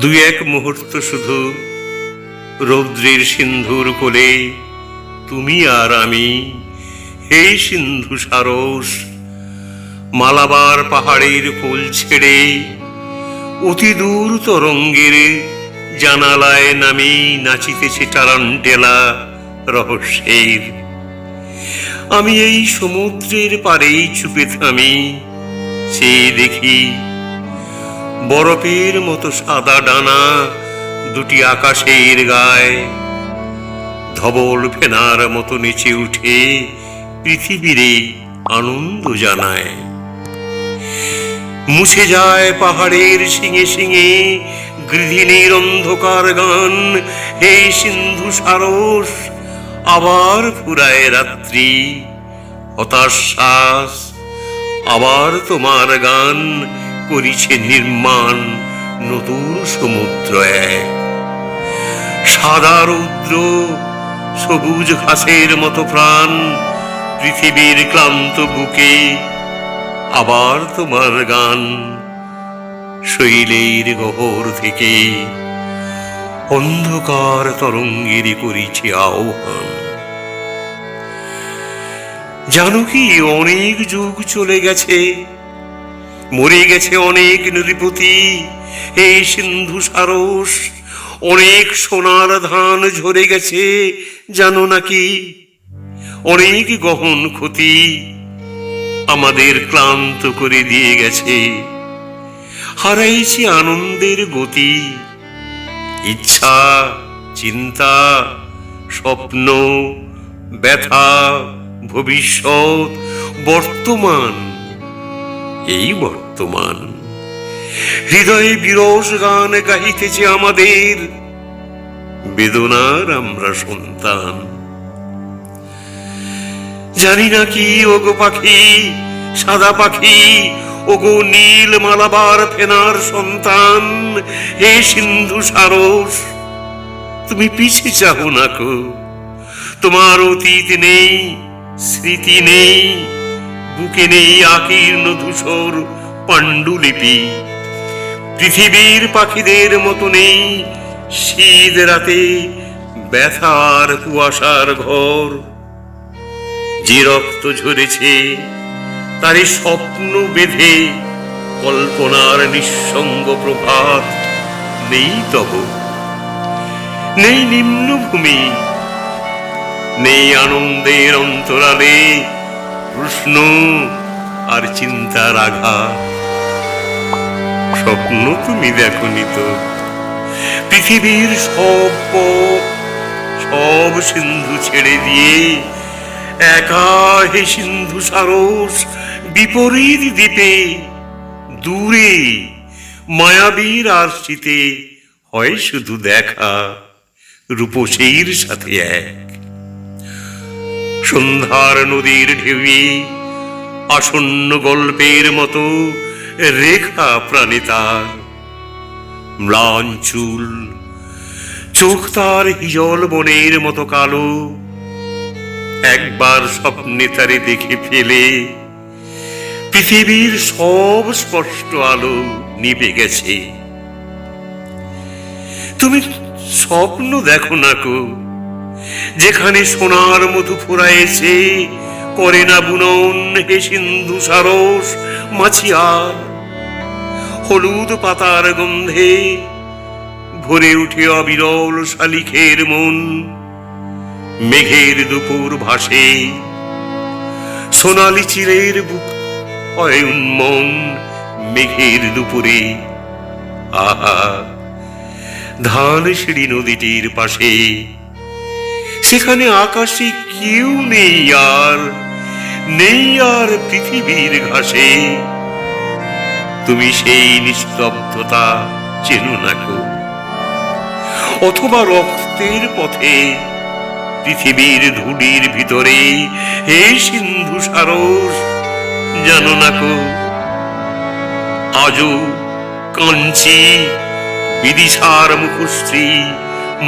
দুই এক মুহূর্ত শুধু রৌদ্রের সিন্ধুর কোলে, তুমি আর আমি। হে সিন্ধু সারস, মালাবার পাহাড়ের কোল ছেড়ে অতি দূর তরঙ্গের জানালায় নামি নাচিতেছে টারান্টেলা রহস্যের। আমি এই সমুদ্রের পারেই চুপে থামি চেয়ে দেখি বরফের মতো সাদা ডানা দুটি আকাশের গায়ে ধবল ফেনার মতো নেচে উঠে পৃথিবীরে আনন্দ জানায়। মুছে যায় পাহাড়ের শিঙে শিঙে গৃহিণীর অন্ধকার গান। হে সিন্ধু সারস আবার ফুরায় রাত্রি। হতাশ্বাস আবার তোমার গান। করিছে নির্মাণ নতুন সমুদ্র এক সাদা রৌদ্র, সবুজ ঘাসের মতো প্রাণ পৃথিবীর ক্লান্ত বুকে আবার তোমার গান শৈলের গহর থেকে। অন্ধকার তরঙ্গেরই করিছে আহ্বান। জানো কি, অনেক যুগ চলে গেছে মরে গেছে অনেক নদীপতি এই সিন্ধু সারস, অনেক সোনার ধান ঝরে গেছে, জানো নাকি? অনেক গহন ক্ষতি আমাদের ক্লান্ত করে দিয়ে গেছে। হারাইছি আনন্দের গতি, ইচ্ছা, চিন্তা, স্বপ্ন, ব্যথা, ভবিষ্যৎ, বর্তমান এই বর্তমান। হৃদয়ে বিরস গান গাইতেছে আমাদের। বেদনার আমরা সন্তান। জানি না কি, ওগো পাখি, সাদা পাখি, ওগো নীল মালাবার ফেনার সন্তান। হে সিন্ধু সারস, তুমি পিছে চাহো না কো তোমার অতীত নেই, স্মৃতি নেই বুকে নেই আকীর্ণ ধূসর পাণ্ডুলিপি। পৃথিবীর পাখিদের মতো নেই শীত রাতে ব্যথার কুয়াশার ঘর। যে রক্ত ঝরেছে তারই স্বপ্ন বেঁধে কল্পনার নিঃসঙ্গ প্রভাত নেই তব। নেই নিম্নভূমি, নেই আনন্দের অন্তরালে প্রশ্ন আর চিন্তার আঘাত। স্বপ্ন তুমি দেখনি তো। পৃথিবীর সব পথ, সব সিন্ধু ছেড়ে দিয়ে একা হে সিন্ধু সারস বিপরীত দ্বীপে, দূরে মায়াবীর আর শীতে হয় শুধু দেখা, রূপসীর সাথে এক। সন্ধ্যার নদীর ঢেউয়ে আসন্ন গল্পের মতো রেখা প্রাণী তার। ম্লান চুল, চোখ তার হিজল বনের মতো কালো। একবার স্বপ্নে তারে দেখে ফেলে, পৃথিবীর সব স্পষ্ট আলো নিভে গেছে। তুমি স্বপ্ন দেখো না কো যেখানে সোনার মধু ফুরাইছে করে না বুনন হে সিন্ধু সারস মাছিয়ার হলুদ পাতার গন্ধে ভরে উঠে অবিরল শালিখের মন। মেঘের দুপুর ভাসে, সোনালি চিরের বুক উন্মন মেঘের দুপুরে। আহা, ধান সিঁড়ি নদীটির পাশে সেখানে আকাশে কেউ নেই আর নেই আর পৃথিবীর ঘাসে। তুমি সেই নিস্তব্ধতা চেনো না কো অথবা রক্তের পথে পৃথিবীর ধুলির ভিতরে হে সিন্ধু সারস, জানো না কো আজও কাঞ্চি, বিদিশার মুখশ্রী,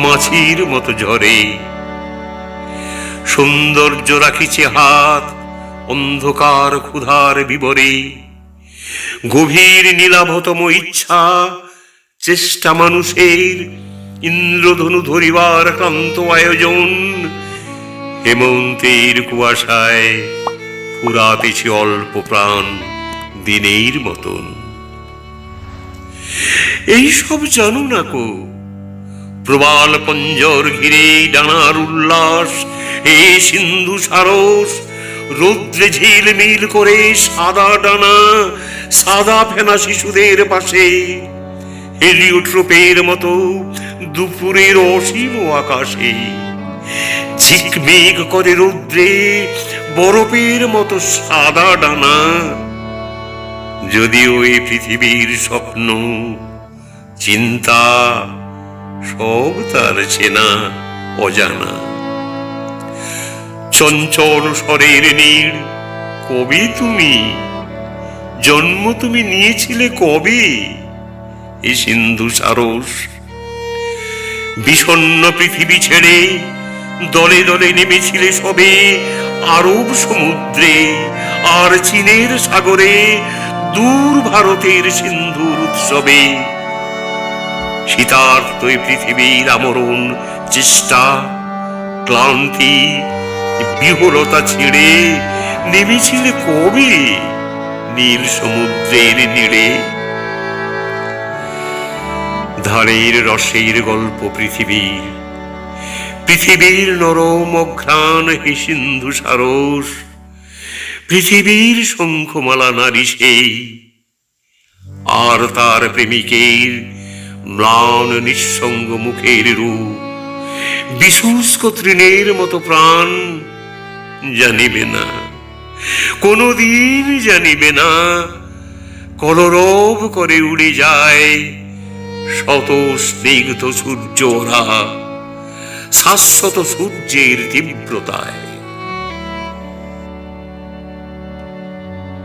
মাছির মতো ঝরে। সৌন্দর্য রাখিছে হাত, অন্ধকার ক্ষুধার বিবরে। গভীর নীলাভতম ইচ্ছা, চেষ্টা মানুষের, ইন্দ্রধনু ধরিবার ক্লান্ত আয়োজন। হেমন্তের কুয়াশায় ফুরাতেছে অল্প প্রাণ দিনের মতন। এইসব জানো না কো প্রবাল পঞ্জর ঘিরে ডানার উল্লাস এ সিন্ধু সারস, রৌদ্রে ঝিলমিল করে সাদা ডানা, সাদা ফেনা শিশুদের পাশে। হেলিওট্রোপের মতো দুপুরের অসীম আকাশে। ঝিকমিক করে রৌদ্রে বরফের মতো সাদা ডানা। যদিও এই পৃথিবীর স্বপ্ন চিন্তা সব তার চেনা অজানা। চঞ্চল স্বরের নীড় কবি তুমি? জন্ম তুমি নিয়েছিলে কবে? এই সিন্ধু সারস। বিষণ্ন পৃথিবী ছেড়ে দলে দলে নেমেছিলে সবে আরব সমুদ্রে, আর চীনের সাগরে দূর ভারতের সিন্ধুর উৎসবে। শীতার্ত এই পৃথিবীর আমরণ, চেষ্টা, ক্লান্তি, বিহলতা ছেড়ে নেমেছিলে কবে নীল সমুদ্রের নীড়ে। ধারের রসের গল্প পৃথিবীর পৃথিবীর নরম অঘ্রাণ হে সিন্ধু সারস, পৃথিবীর শঙ্খমালা নারী সেই, আর তার প্রেমিকের ম্লান নিঃসঙ্গ মুখের রূপ, বিশুষ্ক তৃণের মতো প্রাণ জানিবে না, কোনদিন জানিবে না, কলরব করে উড়ে যায় শত স্নিগ্ধ সূর্য ওরা, শাশ্বত সূর্যের তীব্রতায়।